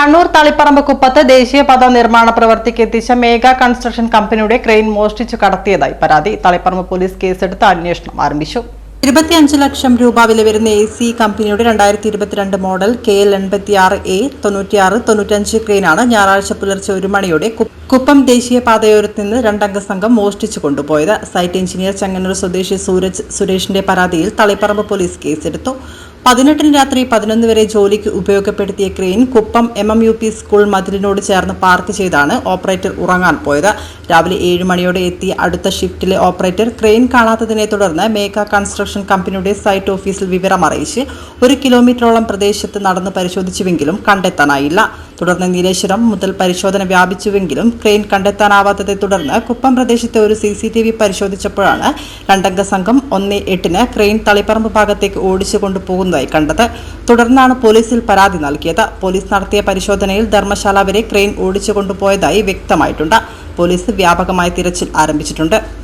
കണ്ണൂർ തളിപ്പറമ്പ് കുപ്പത്ത് ദേശീയപാത നിർമ്മാണ പ്രവൃത്തിക്ക് എത്തിച്ച മേഗ കൺസ്ട്രക്ഷൻ കമ്പനിയുടെ ക്രെയിൻ മോഷ്ടിച്ചു കടത്തിയതായി പരാതി. തളിപ്പറമ്പ് പോലീസ് കേസെടുത്ത് അന്വേഷണം ആരംഭിച്ചു. ഇരുപത്തിയഞ്ച് ലക്ഷം രൂപ വില വരുന്ന എ സി കമ്പനിയുടെ രണ്ടായിരത്തി ഇരുപത്തിരണ്ട് മോഡൽ കെ എൽ എൺപത്തിയാറ് എ തൊണ്ണൂറ്റിയാറ് തൊണ്ണൂറ്റഞ്ച് ക്രെയിനാണ് ഞായറാഴ്ച പുലർച്ചെ ഒരു മണിയോടെ കുപ്പം ദേശീയ ദേശീയപാതയോരത്ത് നിന്ന് രണ്ടംഗ സംഘം മോഷ്ടിച്ചു കൊണ്ടുപോയത്. സൈറ്റ് എഞ്ചിനീയർ ചങ്ങന്നൂർ സ്വദേശി സൂരജ് സുരേഷിന്റെ പരാതിയിൽ തളിപ്പറമ്പ് പോലീസ് കേസെടുത്തു. പതിനെട്ടിന് രാത്രി പതിനൊന്ന് വരെ ജോലിക്ക് ഉപയോഗപ്പെടുത്തിയ crane Kuppam M M U P school മതിലിനോട് ചേർന്ന് പാർക്ക് ചെയ്താണ് ഓപ്പറേറ്റർ ഉറങ്ങാൻ പോയത്. രാവിലെ ഏഴ് മണിയോടെ എത്തി അടുത്ത ഷിഫ്റ്റിലെ ഓപ്പറേറ്റർ ക്രെയിൻ കാണാത്തതിനെ തുടർന്ന് മേഘ കൺസ്ട്രക്ഷൻ കമ്പനിയുടെ സൈറ്റ് ഓഫീസിൽ വിവരം അറിയിച്ച് ഒരു കിലോമീറ്ററോളം പ്രദേശത്ത് നടന്ന് പരിശോധിച്ചുവെങ്കിലും കണ്ടെത്താനായില്ല. തുടർന്ന് നീലേശ്വരം മുതൽ പരിശോധന വ്യാപിച്ചുവെങ്കിലും ക്രെയിൻ കണ്ടെത്താനാവാത്തതെ തുടർന്ന് കുപ്പം പ്രദേശത്തെ ഒരു സി സി ടി വി പരിശോധിച്ചപ്പോഴാണ് രണ്ടംഗ സംഘം ഒന്ന് എട്ടിന് ക്രെയിൻ തളിപ്പറമ്പ് ഭാഗത്തേക്ക് ഓടിച്ചു കൊണ്ടുപോകുന്നതായി കണ്ടത്. തുടർന്നാണ് പോലീസിൽ പരാതി നൽകിയത്. പോലീസ് നടത്തിയ പരിശോധനയിൽ ധർമ്മശാല വരെ ക്രെയിൻ ഓടിച്ചു കൊണ്ടുപോയതായി വ്യക്തമായിട്ടുണ്ട്. പോലീസ് വ്യാപകമായി തിരച്ചിൽ ആരംഭിച്ചിട്ടുണ്ട്.